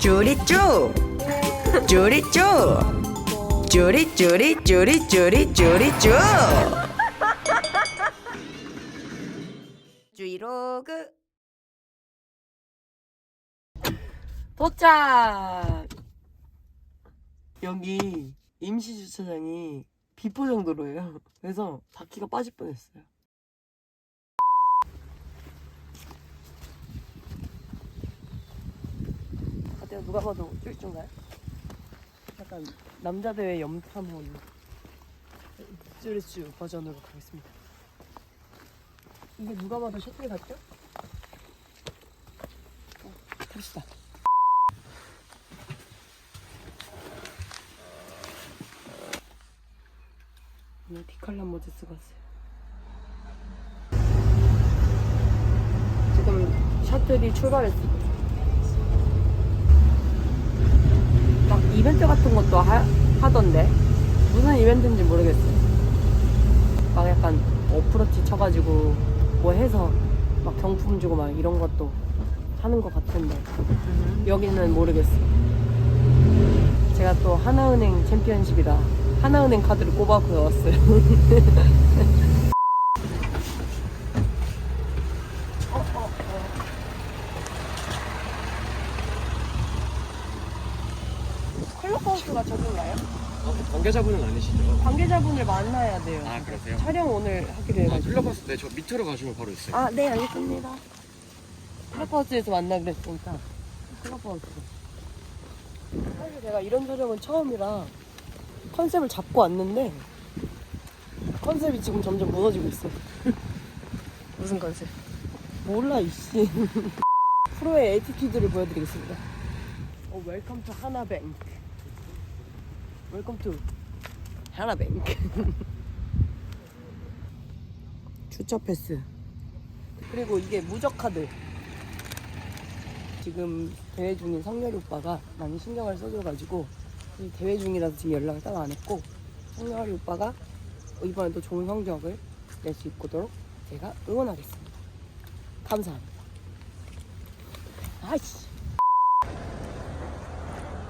쪼리쪼리 쪼리쪼리 쪼리쪼 주이로그 도착! 여기 임시 주차장이 비포장 도로예요. 그래서 바퀴가 빠질 뻔했어요. 어때요? 누가 봐도 쫄쫄가요? 약간 남자대회 염탐원 쭈리쭈 버전으로 가겠습니다. 이게 누가 봐도 셔틀 같죠? 어, 갑시다. 오늘 디칼라 모드 쓰고 왔어요. 지금 셔틀이 출발했어. 막 이벤트 같은 것도 하, 하던데 무슨 이벤트인지 모르겠어요. 막 약간 어프로치 쳐가지고 뭐 해서 막 경품 주고 막 이런 것도 하는 것 같은데 여기는 모르겠어요. 제가 또 하나은행 챔피언십이라 하나은행 카드를 꼽아서 왔어요. 클럽하우스가 저긴가요? 관계자분은 아니시죠? 관계자분을 만나야 돼요. 아 그러세요? 촬영 오늘 하기로 아, 해가지고. 클럽하우스 네, 저 밑으로 가시면 바로 있어요. 아, 네, 알겠습니다. 클럽하우스에서 만나 그랬으니까 클럽하우스. 사실 제가 이런 촬영은 처음이라 컨셉을 잡고 왔는데 컨셉이 지금 점점 무너지고 있어. 무슨 컨셉? 몰라 이씨. 프로의 에티튜드를 보여드리겠습니다. 어, 웰컴 투 하나뱅크. 웰컴 투 하나뱅크. 주차 패스. 그리고 이게 무적 카드. 지금 대회 중인 성렬이 오빠가 많이 신경을 써줘가지고 이 대회 중이라서 지금 연락을 따로 안 했고 성렬이 오빠가 이번에도 좋은 성적을 낼 수 있도록 제가 응원하겠습니다. 감사합니다. 아이씨.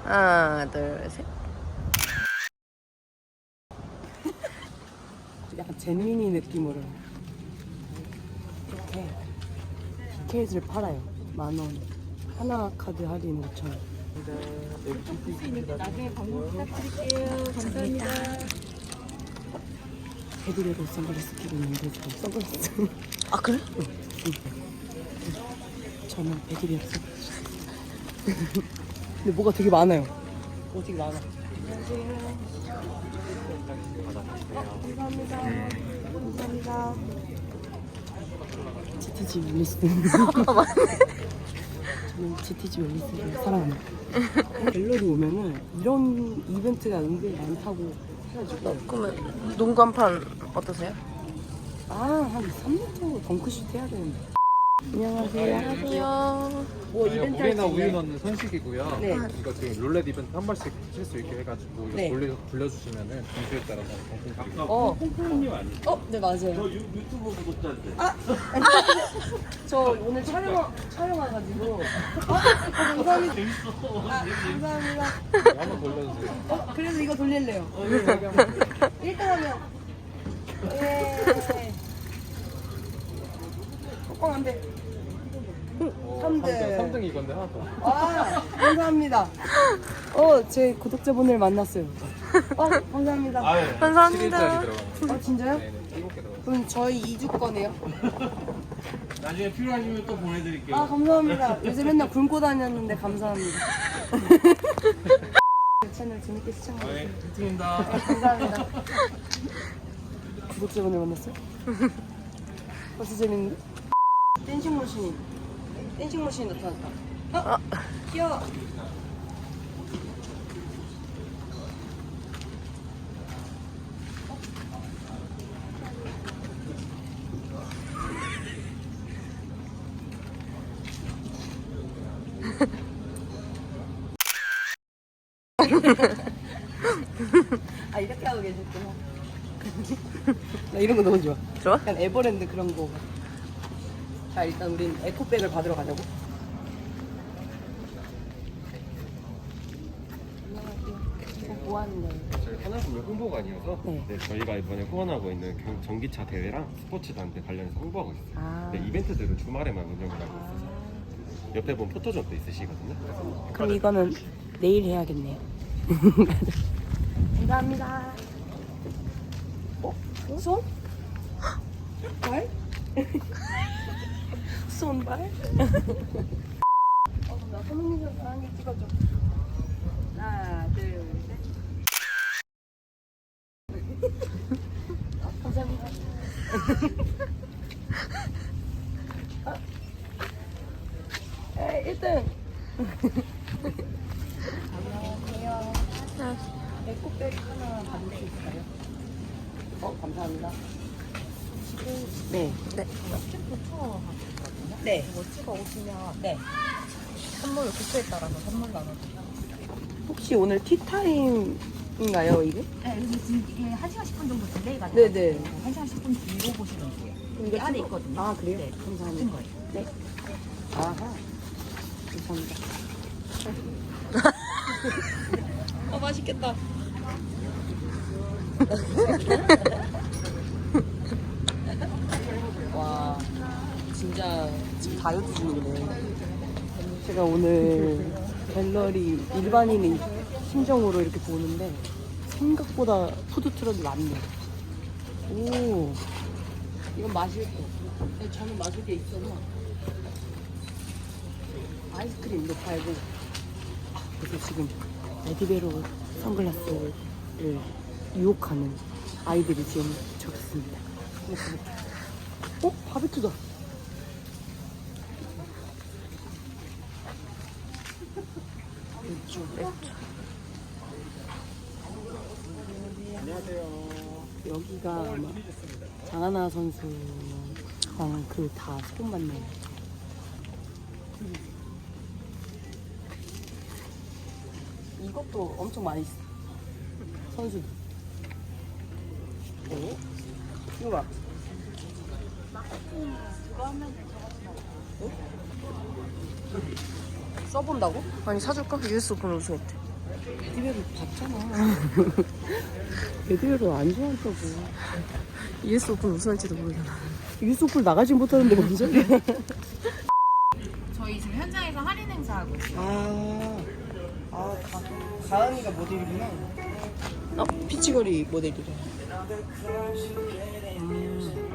하나, 둘, 셋. 약간 젠미니 느낌으로 이렇게 티켓을 팔아요. 만 원. 하나 카드 할인 5천 원. 나중에 방문 부탁드릴게요. 감사합니다. 애들에도 선글라스 끼고 있는데 저 선글라스 아, 그래? 저는 애들이 없어. 근데 뭐가 되게 많아요. 뭐 되게 많아. 감사합니다. 감사합니다. GTG 윌리스. 저는 GTG 윌리스를 사랑합니다. 갤러리 오면은 이런 이벤트가 은근히 많다고 해가지고 그러면 농구 한 판 어떠세요? 아한 3년 정도 덩크슛 해야 되는데. 안녕하세요. 안녕하세요. 뭐 이벤트 할수 우유? 넣는 선식이고요. 네. 이거 지금 룰렛 이벤트 한 번씩 칠 수 있게 해가지고 이거 네. 돌려, 돌려주시면은 점수에 따라서 경품 드리고 어. 어, 네 맞아요. 저 유튜브 구독자인데. 아, 저 오늘 촬영 촬영 와가지고. 아, 감사합니다. 아, 감사합니다. 한번 돌려주세요. 어, 그래서 이거 돌릴래요. 1등 하면. 예. 어, 안 돼. 삼 등. 3등 이건데 하나 더. 아, 감사합니다. 어, 제 구독자분을 만났어요. 어, 감사합니다. 아, 감사합니다. 7일짜리 들어가는 진짜요? 네네 7개 들어가요. 그럼 저희 2주 거네요. 나중에 필요하시면 또 보내드릴게요. 아 감사합니다. 요새 맨날 굶고 다녔는데 감사합니다. 제 채널 재밌게 시청해주세요. 네, 좋습니다. 감사합니다. 구독자분을 만났어요? 벌써 재밌는데? 댄싱 머신이 댄싱 머신이 나타났다. 어? 귀여워. 아 이렇게 하고 계셨구나. 나 이런 거 너무 좋아. 좋아? 약간 에버랜드 그런 거. 자 일단 우린 에코백을 받으러 가자고. 뭐 하는 거예요? 저희 하나금융 홍보관이어서 네. 네, 저희가 이번에 후원하고 있는 경- 전기차 대회랑 스포츠 단대 관련해서 홍보하고 있어요. 아. 네, 이벤트들을 주말에만 운영을 하고 있어서 옆에 보면 포토존도 있으시거든요. 그래서 그럼 이거는 내일 해야겠네요. 감사합니다. 어? 손? 발? 손발? 어, 나 선생님 사랑해 찍어줘. 하나, 둘, 셋. 아, 감사합니다. 아. 에, 1등. 배꼽백 하나 받을 수 있을까요? 어, 감사합니다. 네. 네. 네. 이거 찍어 오시면 네. 선물 부스에 따라서 선물 나눠드려요. 혹시 오늘 티타임인가요, 이게? 네, 여기 지금 이게 1시간 10분 정도 딜레이가 네네. 돼요. 1시간 10분 뒤로 보시면 돼요. 여기 안에 찍어- 있거든요. 아, 그래요? 네, 감사합니다. 거예요. 네. 아하. 감사합니다. 아 맛있겠다. 와, 진짜 지금 다이어트 중이네. 제가 오늘 갤러리 일반인의 심정으로 이렇게 보는데 생각보다 푸드트럭이 많네. 오, 이건 마실 거. 근데 저는 마실 게 있어서 아이스크림도 팔고 그래서 지금 에디베로 선글라스를 유혹하는 아이들이 지금 있습니다. 한번 가볼게요. 어? 바베큐다. 맥주, 맥주. 여기가 아마 장하나 선수랑 그다 소금 맞네요. 이것도 엄청 많이 있어. 선수. 어? 이거 봐. 써본다고? 아니 사줄까? US 오픈 우승했대. 에디베로 봤잖아. 에디베로 안 좋아한다고. US 오픈 우승할지도 모르잖아. 유소풀 나가지 못하는데 뭔 소리야? 저희 지금 현장에서 할인 행사하고 있어요. 아, 아, 가, 가은이가 모델이구나. 어, 피치거리 모델이래. 건가요?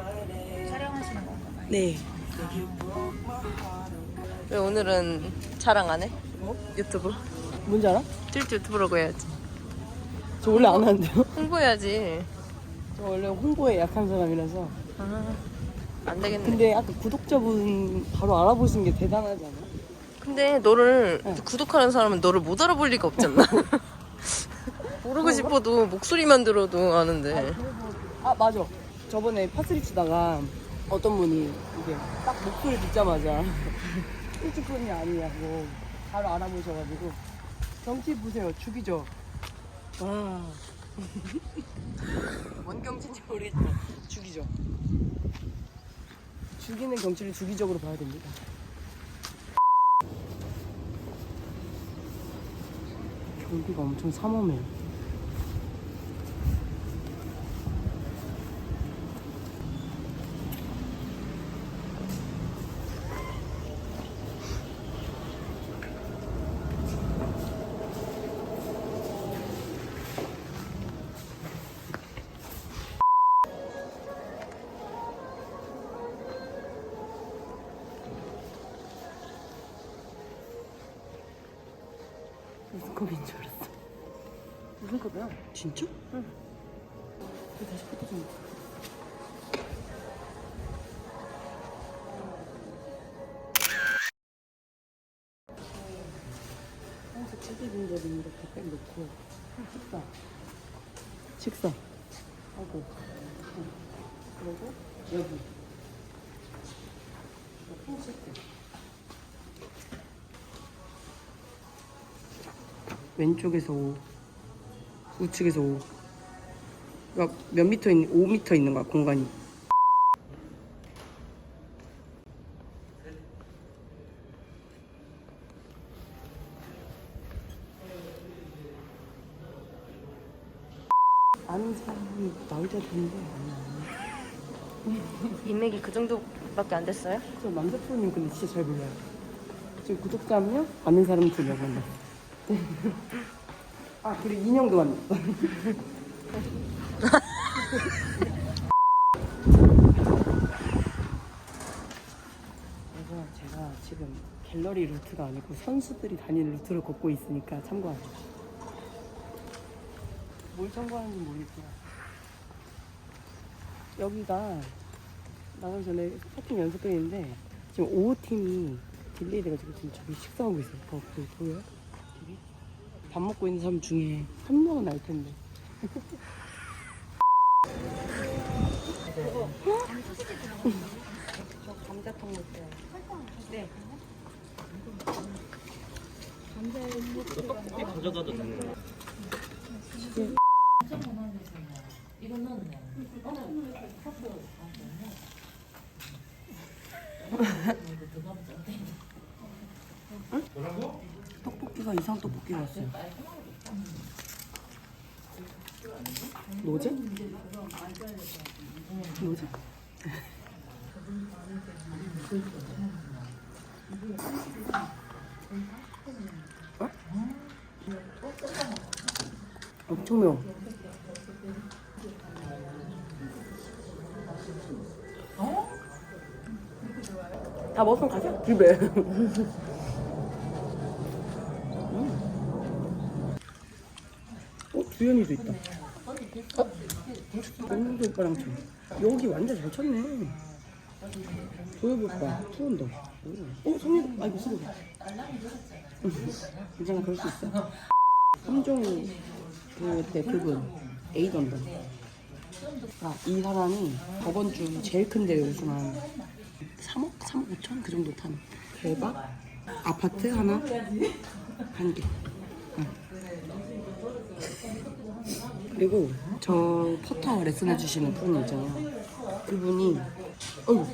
네. 왜 오늘은 자랑 안 해? 유튜브? 뭔지 알아? 틸트 유튜브라고 해야지. 저 원래 안 하는데요? 홍보해야지. 저 원래 홍보에 약한 사람이라서. 아, 안 되겠네. 근데 아까 구독자분 바로 알아보신 게 대단하지 않아? 근데 너를 네. 구독하는 사람은 너를 못 알아볼 리가 없잖아. 모르고 싶어도 목소리만 들어도 아는데. 아, 맞아. 저번에 파스리 치다가 어떤 분이 이게 딱 목소리 듣자마자 일찍 분이 아니냐고 바로 알아보셔가지고 경치 보세요. 죽이죠. 와. 뭔 경치인지 모르겠지만 죽이죠. 죽이는 경치를 주기적으로 봐야 됩니다. 경비가 엄청 삼엄해요. 무슨 컵인 줄 알았어. 무슨 컵이야? 진짜? 응. 다시 포토 좀. 항상 책임진자는 이렇게 딱 놓고 식사. 식사. 하고. 응. 그리고 여기. 펜 시트. 왼쪽에서 5, 우측에서 5. 그러니까 몇 미터 있는 5미터 있는 거야 공간이. 아는 사람이 나올 때 됐는데 아니야. 인맥이 그 정도밖에 안 됐어요? 저 남자 프로님 근데 진짜 잘 몰라요. 지금 구독자 한 명, 아는 사람 두명 만났어. 아 그리고 인형도 만났어. 이거 제가 지금 갤러리 루트가 아니고 선수들이 다니는 루트를 걷고 있으니까 참고하세요. 뭘 참고하는지 모르겠어요. 여기가 나가기 전에 스타팅 연습장인데 지금 5호팀이 딜레이 돼가지고 지금 저기 식사하고 있어요. 어, 그 보여요? 밥 먹고 있는 사람 중에 한 명은 알 텐데. 감자탕 먹자. 네. 떡볶이 가져가도 되는 거야? 이건 넣었네. 3kg 이상 떡볶이 왔어요. 노제? 노제? 어? 엄청 매워. 다 먹었으면 가자. 집에. 어? 주연이도 있다. 어? 영웅도 오빠랑 쳐. 여기 완전 잘 쳤네. 오빠, 투원도. 어? 성민, 아이고, 쓰고. 괜찮아, 그럴 수 있어. 함정, 그때 그분, 에이던던. 아, 이 사람이 저번 주 제일 큰 대회 우승한 3억? 3억 5천? 그 정도 탄. 대박. 아파트 하나, 한 개. 그리고 저 퍼터 레슨 해주시는 분 있잖아요. 그분이 어휴.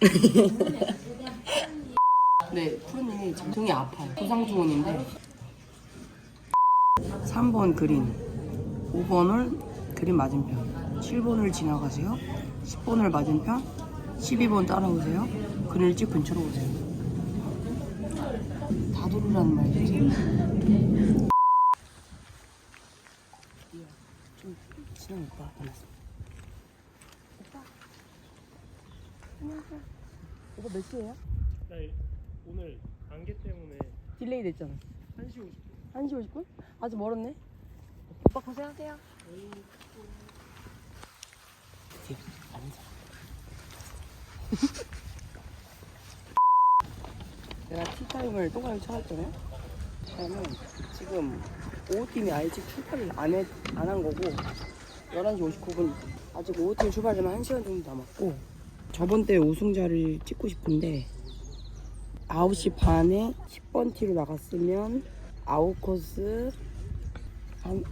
네, 푸른님이 정통이 아파요. 부상투원인데 3번 그린, 5번을 그린 맞은편, 7번을 지나가세요. 10번을 맞은편, 12번 따라오세요. 그늘집 근처로 오세요. 다도르라는 말이지. 좀 친한 오빠 만났어. 오빠. 안녕하세요. 오빠 몇 시에요? 나 오늘 안개 때문에 딜레이 됐잖아. 1시 50분 1시 50분? 아직 멀었네. 오빠 고생하세요. 아는 사람. 내가 티타임을 동그라미 쳐놨잖아요. 그러면 지금 5호팀이 아직 출발을 안, 해, 안한 거고 11시 59분 아직 5호팀 출발하면 1시간 정도 남았고 저번 때 우승자를 찍고 싶은데 9시 반에 10번 티로 나갔으면 아웃코스 한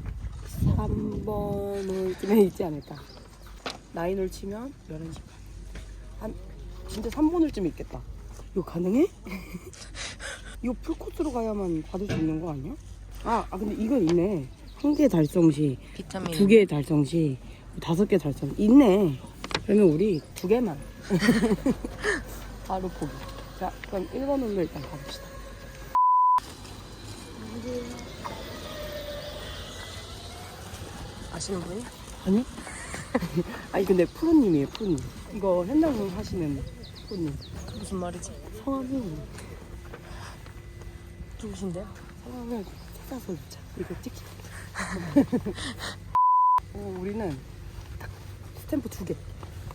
3번을 쯤에 있지 않을까. 나인홀 치면 11시 반. 한 진짜 3번을쯤에 있겠다. 이거 가능해? 이거 풀코스로 가야만 받을 수 있는 거 아니야? 아, 아 근데 이건 있네. 한 개 달성 시, 비타민. 두 개 달성 시, 다섯 개 달성. 있네. 그러면 우리 두 개만. 바로 포기. 자, 그럼 1번으로 일단 가봅시다. 아시는 분이? 아니? 아니 근데 프로님이에요 프로님 이거 현장 하시는 프로님 그 무슨 말이지? 성함이 누구신데요? 성함을 찾아서 이거 찍히 어, 우리는 딱 스탬프 두 개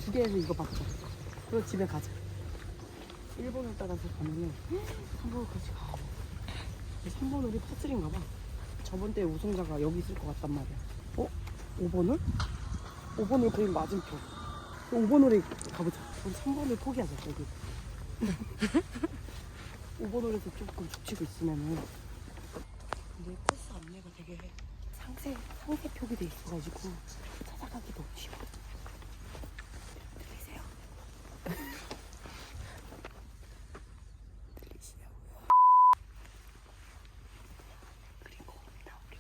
두 개에서 이거 받자. 그리고 집에 가자. 1번을 따라서 가면은 3번까지 가. 3번 우리 퍼즐인가 봐. 저번 때 우승자가 여기 있을 것 같단 말이야. 어? 5번을? 5번을 그림 맞은편. 5번으로 가보자. 그럼 3번을 포기하자 여기. 5번홀에서 조금 죽치고 있으면은. 근데 코스 안내가 되게 상세 상세 표기돼 있어가지고 찾아가기도 쉬워. 들리세요? 들리시냐고요? 그리고 나오려.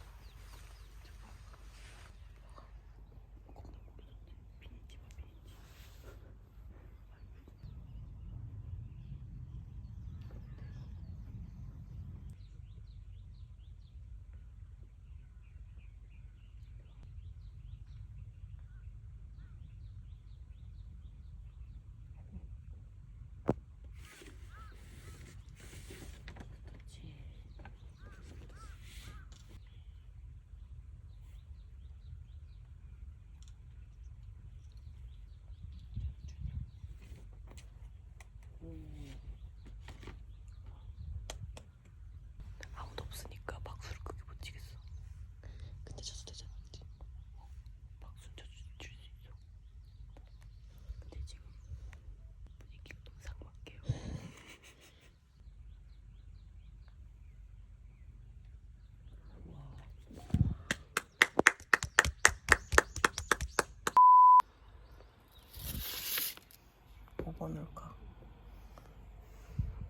번 올까?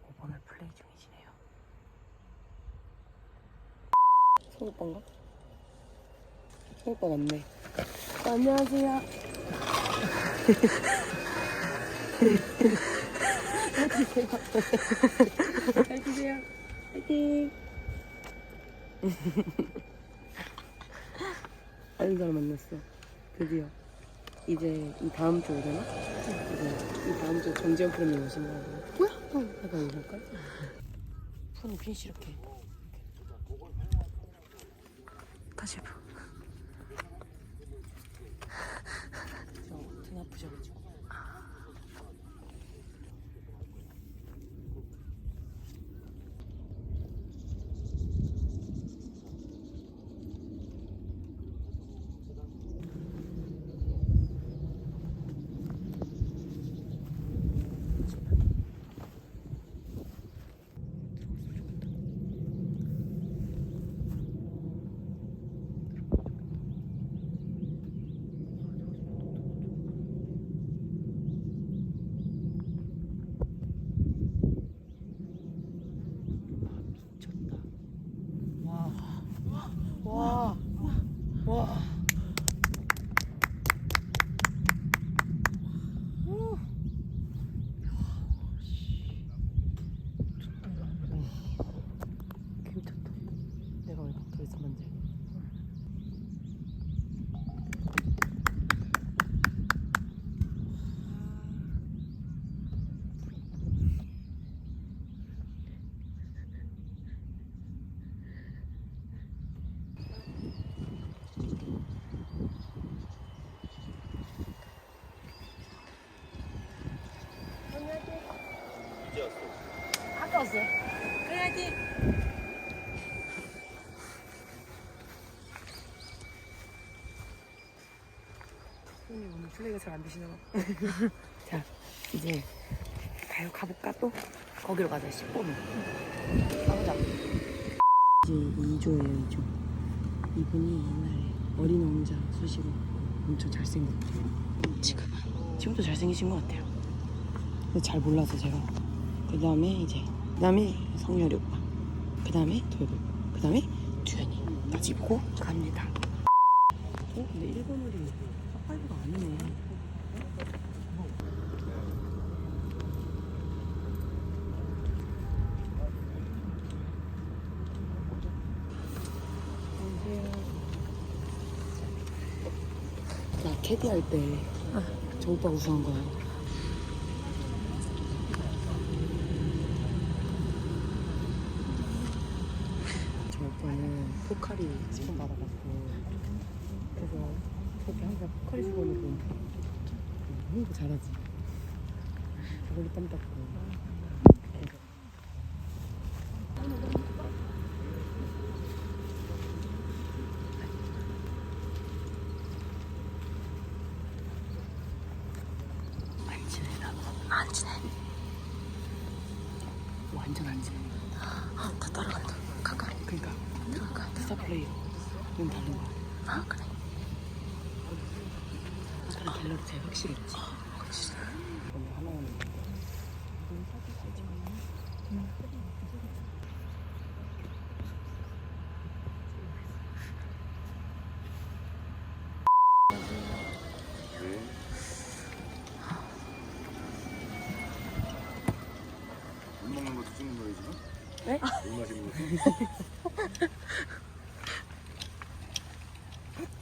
5번을 플레이 중이시네요. 손오빠인가? 손오빠 맞네. 안녕하세요. 잘 드세요. 화이팅. 아는 사람 만났어. 드디어. 이제 이 다음 주 오려나? 이제 이 다음 주 정지현 프로님 오신다고. 뭐야? 형, 잠깐 이럴까? 프로님 피니시 이렇게. 다시 해봐. 저등 아프셔가지고. 미쳤다. 와. 와. 와. 우. 개 미쳤다. 내가 왜 박혀 있었는지. 아까 왔어요. 그래야지. 형님 오늘 플레이가 잘 안 되시나 봐. 자, 이제 가요 가볼까 또? 거기로 가자 10분은. 가보자. 이제 2조예요 2조. 이분이 옛날에 어린 왕자 수시로 엄청 잘생겼대요. 지금은 지금도 잘생기신 것 같아요. 근데 잘 몰라서 제가. 그 다음에 이제 그 다음에 성열이 오빠. 그 다음에 오빠. 그 다음에 두현이까지 입고 갑니다. 어? 근데 1번 홀이 파이브가 아니네. 나 캐디 할때저 오빠 우승한 거야. 저 오빠는 포카리 스폰 받아갖고 그래서 저기 항상 스폰을 보면 너무 잘하지. 저걸로 땀 닦고. 안 친해 나도 안 친해 완전 안 친해 아, 다 따라간다. 가까이. 그러니까. 가까이. 스타 플레이는 다른 거야 아, 그래. 아까는 갤러리 제일 확실했지 오늘 하나는 물 먹는 것도 찍는 거예요 지금? 네? 물 마시는 것도?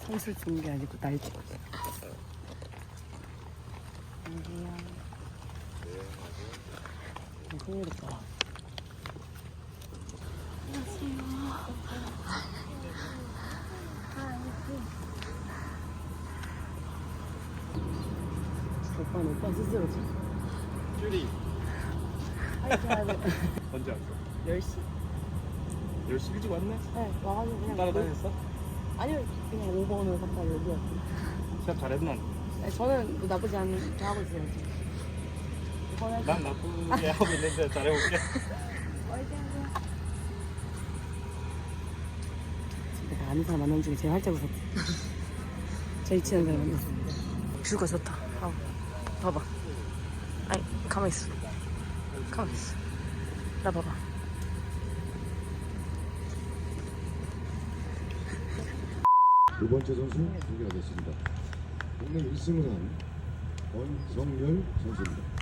선수를 찍는 게 아니고 날 찍었어 안녕하세요 안녕하세요 오빠는 오빠 스스로지 쭈리 빨리 가야 돼 언제 왔어? 10시? 10시 일찍 왔네? 네 와가지고 그냥 따라다녔어? 아니요 그냥 5번을 갔다 여기 왔어요 시합 잘했나? 네, 저는 뭐 나쁘지 않게 하고 있어요 지금 난 나쁘게 하고 있는데 잘해볼게 내가 아는 사람 만난 중에 제일 활짝 웃었지 제일 친한 사람 만났어 뷰가 좋다. 아, 봐봐. 아이, 가만 있어. 가만 있어. 나 봐봐. 두 번째 선수 소개가 됐습니다. 오늘 1승을 한 권성열 선수입니다.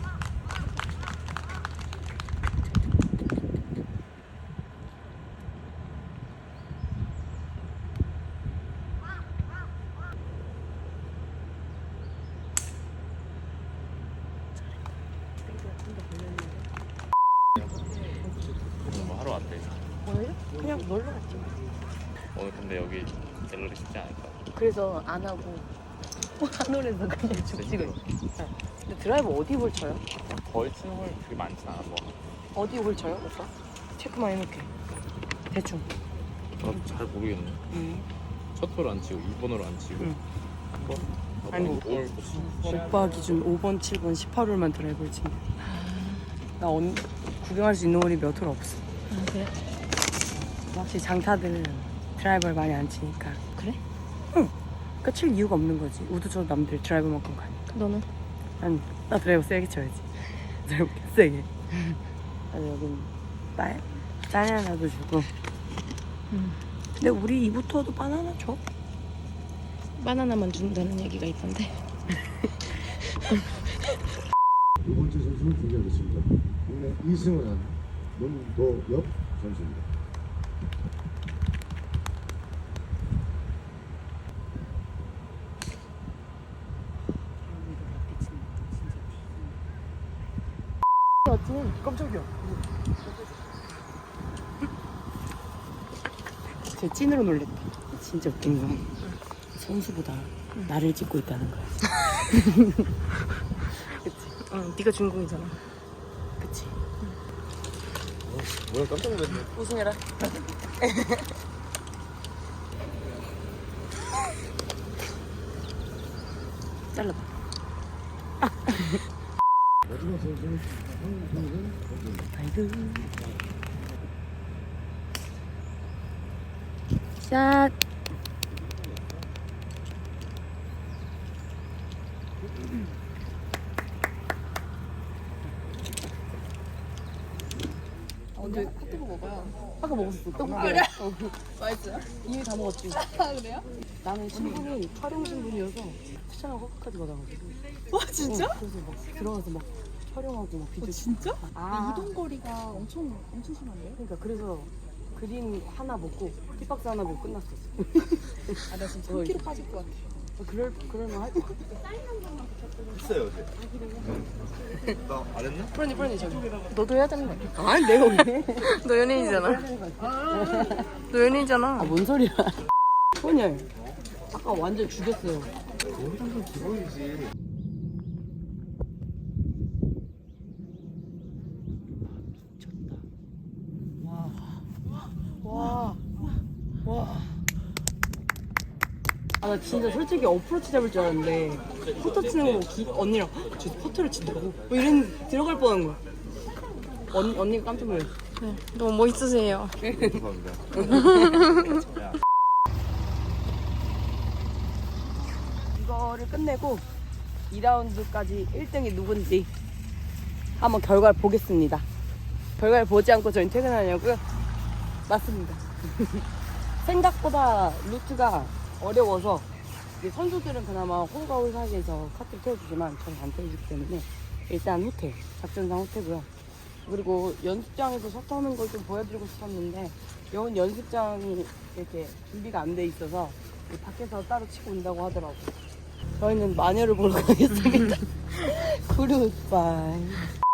뭐 하러 왔대. 오늘 그냥 놀러 갔지. 오늘 근데 여기 갤러리 쉽지 않을 것 같아. 그래서 안 하고 안 오래서 그냥 죽지고 있어. 근데 드라이브 어디 홀 쳐요? 거의 치는 홀 되게 많진 않아. 뭐 어디 홀 쳐요, 오빠? 체크만 해놓게. 대충. 저도 잘 모르겠네. 음. 첫 홀 안 치고 2번으로 안 치고 응. 한 번? 아니, 올 오빠 기준 5번, 7번, 18홀만 드라이브를 친다. 나 언, 구경할 수 있는 홀이 몇 홀 없어. 아, 그래? 확실히 장타들은 드라이버를 많이 안 치니까. 그러니까 칠 이유가 없는 거지. 우드 쳐도 남들 드라이버만큼 가니까. 너는? 난, 나 드라이버 세게 쳐야지. 드라이버 개 세게. 나도 여긴 빨, 짠 하나도 주고. 음. 근데 우리 2부터도 바나나 줘. 바나나만 준다는 얘기가 있던데. 두 번째 선수 소개가 됐습니다. 오늘 2승을 한 문도엽 선수입니다. 깜짝이야. 제 찐으로 놀랬다. 진짜 웃긴 건 선수보다 나를 찍고 있다는 거야. 응, 네가 주인공이잖아. 그치? 뭐야 깜짝 놀랐네. 우승해라. 잘라봐. 마지막 선수는 황동근 선수입니다. 아이고. 샷. 근데 핫도그 먹어요. 아까 먹었어. 떡볶이. 그래? 어. 맛있어요? 이미 다 먹었지. 아 그래요? 나는 신분이 촬영 신분이어서 추천하고 허가까지 받아가지고. 와 진짜? 그래서 막 들어가서 막 촬영하고 막 비디오. 진짜? 아. 이동 거리가 엄청 엄청 심한데요? 그러니까 그래서 그린 하나 먹고 힙박스 하나 먹고 끝났어. 아, 나 진짜 어, 3kg 빠질 것 같아. 그럴 그럴만 할 것 같아. 했어요 어제. 나안 했나? 프로니 프로니 저기. 너도 해야 되는 거 아니야? 아니 내가 왜? 너 연예인이잖아. 너 연예인이잖아. 아 뭔 소리야? 소녀. 아까 완전 죽였어요. 아 나 진짜 솔직히 어프로치 잡을 줄 알았는데 퍼터 치는 거 보고 기, 언니랑 "헉, 저 퍼터를 친다고? 뭐 이런 들어갈 뻔한 거야. 언, 언니가 깜짝 놀랐어. 네, 너무 멋있으세요. 죄송합니다. 이거를 끝내고 2라운드까지 1등이 누군지 한번 결과를 보겠습니다. 결과를 보지 않고 저희 퇴근하냐고요? 맞습니다. 생각보다 루트가 어려워서 이제 선수들은 그나마 홀과 홀 사이에서 카트를 태워주지만 저는 안 태워주기 때문에 일단 호텔, 작전상 호텔고요. 그리고 연습장에서 셔 타는 걸 좀 보여드리고 싶었는데 여운 연습장이 이렇게 준비가 안 돼 있어서 밖에서 따로 치고 온다고 하더라고요. 저희는 마녀를 보러 가겠습니다. 굿바이.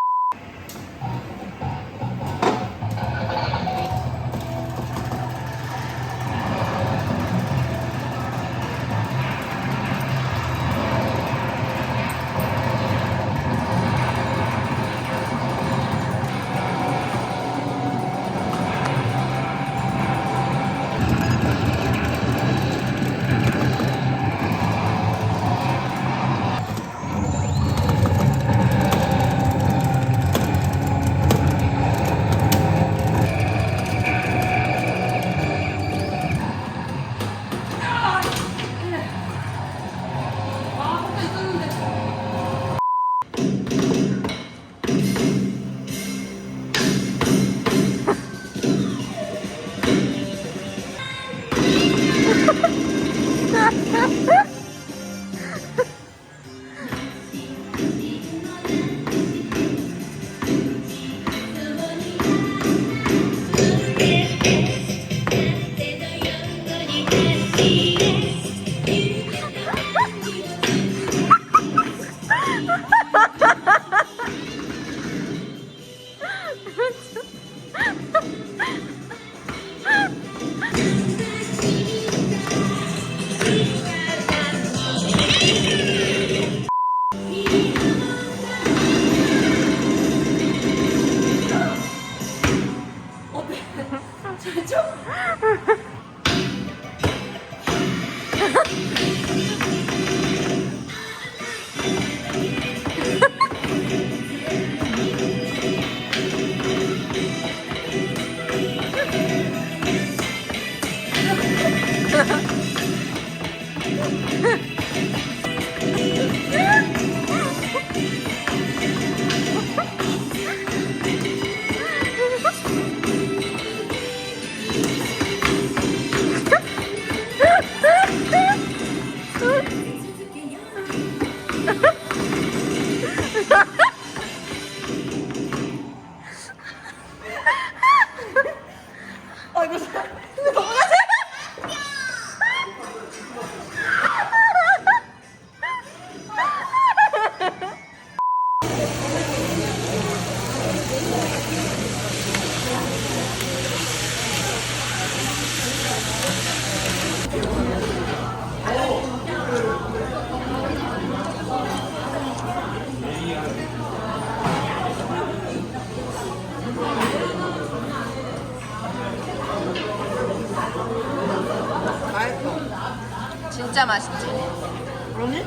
그러니?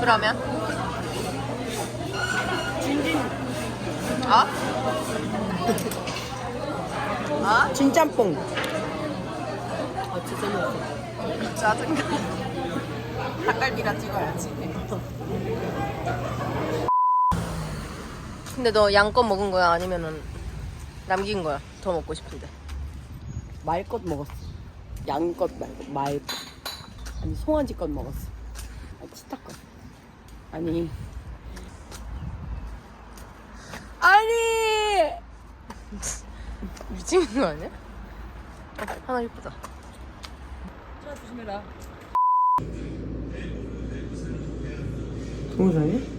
그러면? 진진 어? 어? 진짬뽕. 아 진짜 먹어. 짜증나 닭갈비라 찍어야지 근데 너 양껏 먹은 거야? 아니면은 남긴 거야? 더 먹고 싶은데 말것 먹었어. 양것 말고 말. 아니 송아지 것 먹었어. 아 치타 것. 아니. 아니. 미치는 거 아니야? 어, 하나 예쁘다 조심해라. 동영상이?